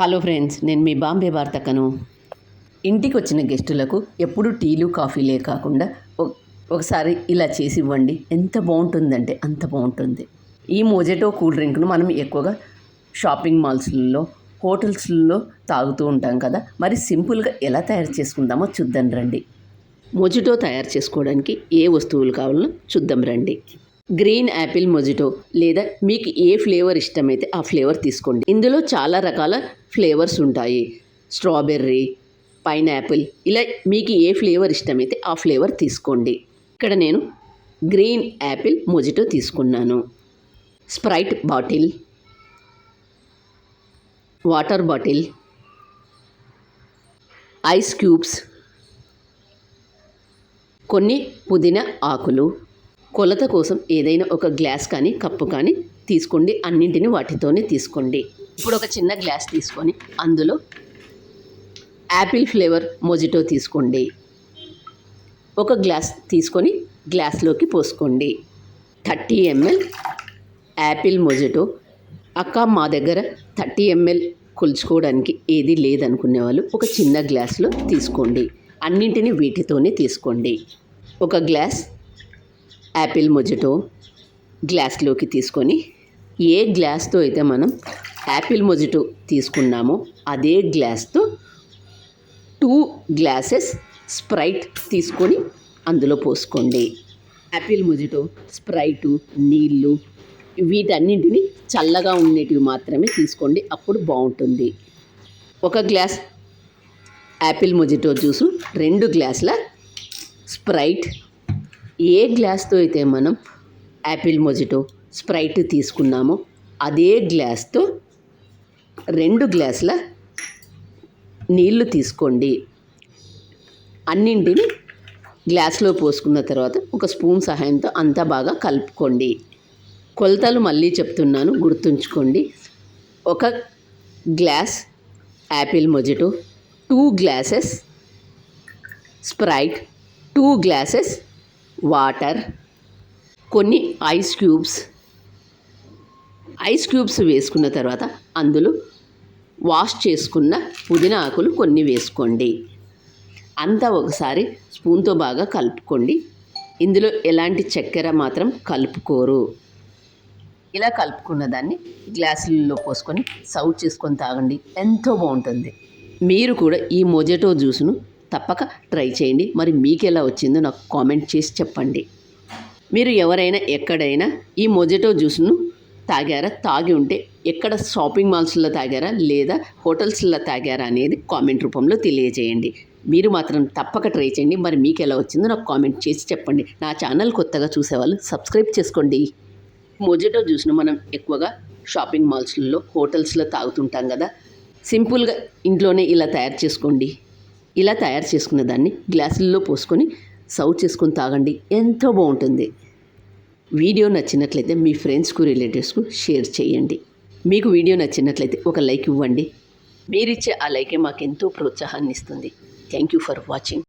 Hello friends నేను మీ బాంబే వార్తకను. ఇంటికి వచ్చిన గెస్టులకు ఎప్పుడు టీలు కాఫీలే కాకుండా ఒ- ఒకసారి ఇలా చేసి ఇవ్వండి. ఎంత బాగుంటుందంటే అంత బాగుంటుంది ఈ మోజెటో కూల్ డ్రింక్ను మనం ఎక్కువగా షాపింగ్ మాల్స్లలో హోటల్స్లో తాగుతూ ఉంటాం కదా. మరి సింపుల్గా ఎలా తయారు చేసుకుందామో చూద్దాం రండి. మొజిటో తయారు చేసుకోవడానికి ఏ వస్తువులు కావాలో చూద్దాం రండి. గ్రీన్ యాపిల్ మొజిటో లేదా మీకు ఏ ఫ్లేవర్ ఇష్టమైతే ఆ ఫ్లేవర్ తీసుకోండి. ఇందులో చాలా రకాల ఫ్లేవర్స్ ఉంటాయి. స్ట్రాబెర్రీ పైనాపిల్ ఇలా మీకు ఏ ఫ్లేవర్ ఇష్టమైతే ఆ ఫ్లేవర్ తీసుకోండి. ఇక్కడ నేను గ్రీన్ యాపిల్ మొజిటో తీసుకున్నాను. Sprite bottle water bottle ice cubes కొన్ని పుదీనా ఆకులు కొలత కోసం ఏదైనా ఒక గ్లాస్ కానీ కప్పు కానీ తీసుకోండి. అన్నింటిని వాటితోనే తీసుకోండి. ఇప్పుడు ఒక చిన్న గ్లాస్ తీసుకొని అందులో యాపిల్ ఫ్లేవర్ మొజిటో తీసుకోండి. ఒక గ్లాస్ తీసుకొని గ్లాస్లోకి పోసుకోండి. Thirty ML apple mojito. అక్క మా దగ్గర థర్టీ ఎంఎల్ కొలుచుకోవడానికి ఏది లేదనుకునే వాళ్ళు ఒక చిన్న గ్లాస్లో తీసుకోండి. అన్నింటిని వీటితోనే తీసుకోండి. ఒక గ్లాస్ యాపిల్ మొజటో గ్లాస్లోకి తీసుకొని ఏ గ్లాస్తో అయితే మనం యాపిల్ మొజటో తీసుకున్నామో అదే గ్లాస్తో టూ గ్లాసెస్ స్ప్రైట్ తీసుకొని అందులో పోసుకోండి. యాపిల్ మొజిటో స్ప్రైటు నీళ్ళు వీటన్నింటిని చల్లగా ఉండేటివి మాత్రమే తీసుకోండి అప్పుడు బాగుంటుంది. ఒక గ్లాస్ యాపిల్ మొజిటో జ్యూసు రెండు గ్లాసుల స్ప్రైట్ ఏ గ్లాస్తో అయితే మనం యాపిల్ మొజిటో స్ప్రైట్ తీసుకున్నామో అదే గ్లాస్తో రెండు గ్లాసుల నీళ్ళు తీసుకోండి. అన్నింటిని గ్లాస్లో పోసుకున్న తర్వాత ఒక స్పూన్ సహాయంతో అంతా బాగా కలుపుకోండి. కొలతలు మళ్ళీ చెప్తున్నాను గుర్తుంచుకోండి. ఒక glass apple mojito two glasses Sprite two glasses water కొన్ని ఐస్ క్యూబ్స్. ఐస్ క్యూబ్స్ వేసుకున్న తర్వాత అందులో వాష్ చేసుకున్న పుదీనా ఆకులు కొన్ని వేసుకోండి. అంతా ఒకసారి స్పూన్తో బాగా కలుపుకోండి. ఇందులో ఎలాంటి చక్కెర మాత్రం కలుపుకోరు. ఇలా కలుపుకున్న దాన్ని గ్లాసులలో పోసుకొని సర్వ్ చేసుకొని తాగండి. ఎంతో బాగుంటుంది. మీరు కూడా ఈ మొజెటో జ్యూస్ను తప్పక ట్రై చేయండి. మరి మీకు ఎలా వచ్చిందో నాకు కామెంట్ చేసి చెప్పండి. మీరు ఎవరైనా ఎక్కడైనా ఈ మొజెటో జ్యూస్ను తాగారా? తాగి ఉంటే ఎక్కడ షాపింగ్ మాల్స్లో తాగారా? లేదా హోటల్స్లో తాగారా అనేది కామెంట్ రూపంలో తెలియజేయండి. మీరు మాత్రం తప్పక ట్రై చేయండి. మరి మీకు ఎలా వచ్చిందో నాకు కామెంట్ చేసి చెప్పండి. నా ఛానల్ కొత్తగా చూసేవాళ్ళు సబ్స్క్రైబ్ చేసుకోండి. మొజెటో జ్యూస్ను మనం ఎక్కువగా షాపింగ్ మాల్స్లో హోటల్స్లో తాగుతుంటాం కదా. సింపుల్గా ఇంట్లోనే ఇలా తయారు చేసుకోండి. ఇలా తయారు చేసుకున్న దాన్ని గ్లాసుల్లో పోసుకొని సర్వ్ చేసుకొని తాగండి. ఎంతో బాగుంటుంది. వీడియో నచ్చినట్లయితే మీ ఫ్రెండ్స్కు రిలేటివ్స్కు షేర్ చేయండి. మీకు వీడియో నచ్చినట్లయితే ఒక లైక్ ఇవ్వండి. మీరిచ్చే ఆ లైకే మాకు ఎంతో ప్రోత్సాహాన్ని ఇస్తుంది. Thank you for watching.